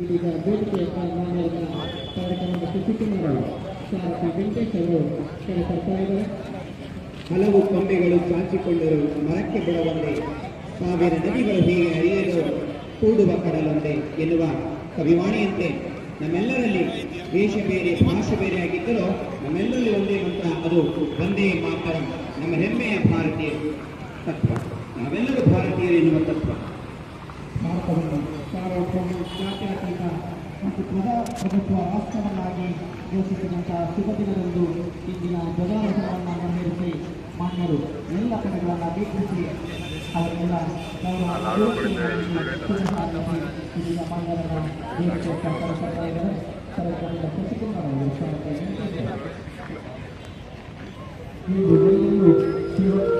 ಇದೀಗ ಬೇಡಿಕೆಯ ಕಾರ್ಯಕ್ರಮದ ಶಿಕ್ಷಕರು ಸಾರಥಿ ವೆಂಕಟೇಶ್ ಅವರು ಕರೆ ತರ್ತಾ ಇದ್ದಾರೆ ಹಲವು ಕೊಂಬೆಗಳು ಚಾಚಿಕೊಂಡರು ಮರಕ್ಕೆ ಬಿಡವಂದೆ ಸಾವಿರ ನದಿಗಳು ಹೀಗೆ ಹರಿಯಲು ಕೂಡುವ ಕಡಲೊಂದೆ ಎನ್ನುವ ಕವಿವಾಣಿಯಂತೆ ನಮ್ಮೆಲ್ಲರಲ್ಲಿ ದೇಶ ಬೇರೆ ಭಾಷೆ ಬೇರೆ ಆಗಿದ್ದರೂ ನಮ್ಮೆಲ್ಲರಲ್ಲಿ ಒಂದೇ ಮಂತ್ರ ಅದು ಒಂದೇ ಮಾತ್ರ ನಮ್ಮ ಹೆಮ್ಮೆಯ ಭಾರತೀಯ ತತ್ವ. ನಾವೆಲ್ಲರೂ ಭಾರತೀಯರು ಎನ್ನುವ ತತ್ವ. ಭಾರತವನ್ನು ಸಾರ್ವಭೌಮ ಜಾತ್ಯತೀತ ಮತ್ತು ಪ್ರಜಾಪ್ರಭುತ್ವ ರಾಷ್ಟ್ರವನ್ನಾಗಿ ಘೋಷಿಸಿದಂತಹ ಶುಭ ದಿನದಂದು ಇಂದಿನ ಧ್ವಜಾರೋಹಣವನ್ನು ನೆರವೇರಿಸಿ ಮಾನ್ಯರು ಎಲ್ಲ ಕಡೆಗಳನ್ನು ವೀಕ್ಷಿಸಿ ಅವರೆಲ್ಲ ಇಂದಿನ ಮಾನ್ಯರನ್ನು ವೇದಿಕೆ ಕರೆತರ್ತಾ ಇದ್ದಾರೆ ಕಾರ್ಯಕ್ರಮದ ಶಶಿಕುಮಾರ್ ಅವರು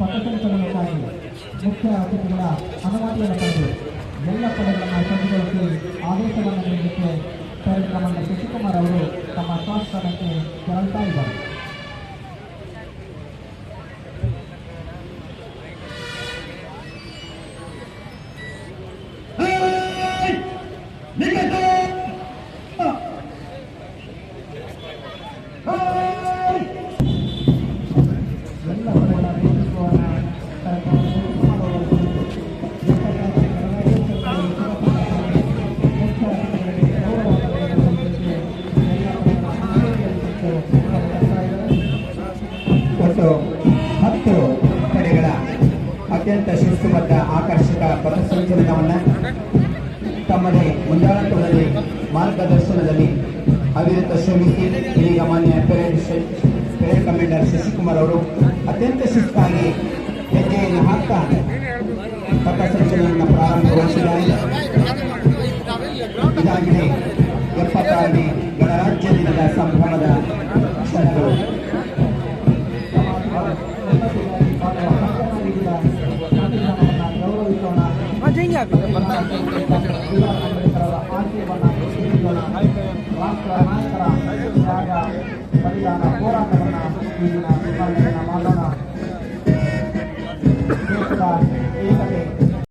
ದಿನ ಪಥಸಂಚಲನಕ್ಕಾಗಿ ಮುಖ್ಯ ಅತಿಥಿಗಳ ಅನುಮತಿಯನ್ನು ಪಡೆದು ಎಲ್ಲ ಪಡೆಗಳನ್ನು ಸಜ್ಜುಗೊಳಿಸಿ ಆದೇಶವನ್ನು ನೀಡಲಿಕ್ಕೆ ಕಾರ್ಯಕ್ರಮದಲ್ಲಿ ಶಶಿಕುಮಾರ್ ಅವರು ತಮ್ಮ ಸ್ವಾಸ್ಥ್ಯಕ್ಕೆ ತೆರಳುತ್ತಾ ಇದ್ದಾರೆ ಎಲ್ಲ ಒಟ್ಟು ಹತ್ತು ಕಡೆಗಳ ಅತ್ಯಂತ ಶಿಸ್ತುಬದ್ಧ ಆಕರ್ಷಕ ಪಥಸಂಚಲನವನ್ನು ತಮ್ಮದೇ ಮುಂದಾಳತ್ವದಲ್ಲಿ, ಮಾರ್ಗದರ್ಶನದಲ್ಲಿ ಅವಿರತ ಶ್ರಮಿಸಿ ಇದೀಗ ಮಾನ್ಯ ಪೆರೇಡ್ ಪೆರೇಡ್ ಕಮಾಂಡರ್ ಶಶಿಕುಮಾರ್ ಅವರು ಅತ್ಯಂತ ಶಿಸ್ತಾಗಿ ಹೆಜ್ಜೆಯನ್ನು ಹಾಕ್ತಾ ಪಥಸಂಚಲನವನ್ನು ಪ್ರಾರಂಭಗೊಳಿಸಿದ್ದಾರೆ. ಇದಾಗಿದೆ ಎಪ್ಪತ್ತಾರನೇ అది